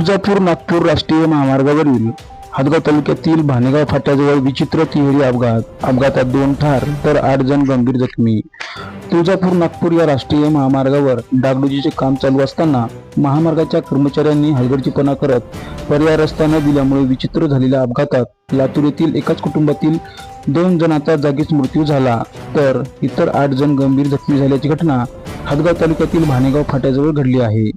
तुळजापूर नागपूर राष्ट्रीय महामार्गावरील हदगाव तालुक्यातील भानेगाव फाट्याजवळ विचित्र तिहेरी अपघात अपघातात दोन ठार तर आठ जण गंभीर जखमी. तुळजापूर नागपूर या राष्ट्रीय महामार्गावर डागडुजीचे काम चालू असताना महामार्गाच्या कर्मचाऱ्यांनी हलगर्जीपणा करत पर्याय रस्ता न दिल्यामुळे विचित्र झालेल्या अपघातात लातूर येथील एकाच कुटुंबातील दोन जणांचा जागीच मृत्यू झाला. तर इतर आठ जण गंभीर जखमी झाल्याची घटना हदगाव तालुक्यातील भानेगाव फाट्याजवळ घडली आहे.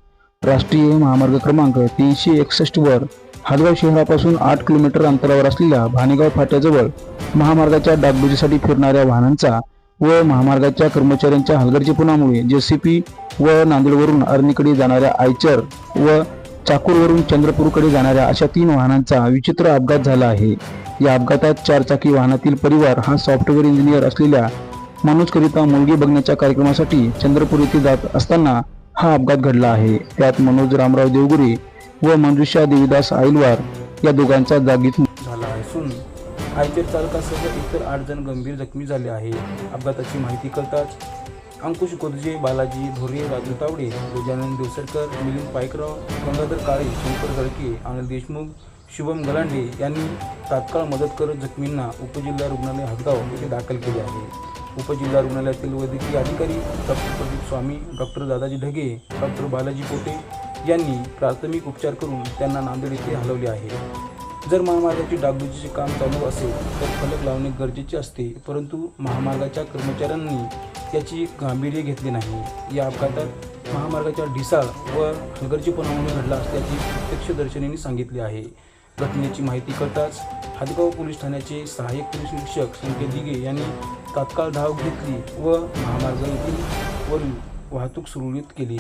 राष्ट्रीय महामार्ग क्रमांक तीनशे एकसष्ट वर हदगाव शहरापासून आठ किलोमीटर अंतरावर असलेल्या भानेगाव फाट्याजवळ महामार्गाच्या डागडुजीसाठी फिरणाऱ्या वाहनांचा व महामार्गाच्या कर्मचाऱ्यांच्या हलगर्जीपणामुळे जेसीपी व नांदेडवरून अरणीकडे जाणाऱ्या आयचर व चाकूरवरून चंद्रपूरकडे जाणाऱ्या अशा तीन वाहनांचा विचित्र अपघात झाला आहे. या अपघातात चारचाकी वाहनातील परिवार हा सॉफ्टवेअर इंजिनियर असलेल्या मनोजकरिता मुलगी बघण्याच्या कार्यक्रमासाठी चंद्रपूर येथे जात असताना हा अपघात घडला आहे. त्यात मनोज रामराव देवगुरे व मंजुषा देवीदास आईलवार या दोघांचा जागीच झाला असून आयचर चालकासह इतर आठ जण गंभीर जखमी झाले आहे. अपघाताची माहिती कळताच अंकुश गोदजे बालाजी भोरे राजू तावडे गजानन देवसरकर मिलिंद पायकराव गंगाधर काळे शंकर गळके आनंद देशमुख शुभम गलांडे यांनी तात्काळ मदत करत जखमींना उपजिल्हा रुग्णालय हदगाव येथे दाखल केले आहे. उपजिल्हा रुग्णालयातील वैद्यकीय अधिकारी doctor Pradeep Swami doctor Dadaji Dhage doctor Balaji Pote यांनी प्राथमिक उपचार करून त्यांना नांदेड येथे हलवले आहे. जर महामार्गाची डागडुजीचे काम चालू असेल तर फलक लावणे गरजेचे असते परंतु महामार्गाच्या कर्मचाऱ्यांनी त्याची गांभीर्य घेतले नाही. या अपघातात महामार्गाच्या ढिसाळ व हलगर्जीपणामुळे घडला असल्याचे प्रत्यक्षदर्शनीने सांगितले आहे. घटनेची माहिती कळताच हदगाव पोलीस ठाण्याचे सहाय्यक पोलीस निरीक्षक संकेत दिघे यांनी तात्काळ धाव घेतली व महामार्गावरील वरून वाहतूक सुरळीत केली.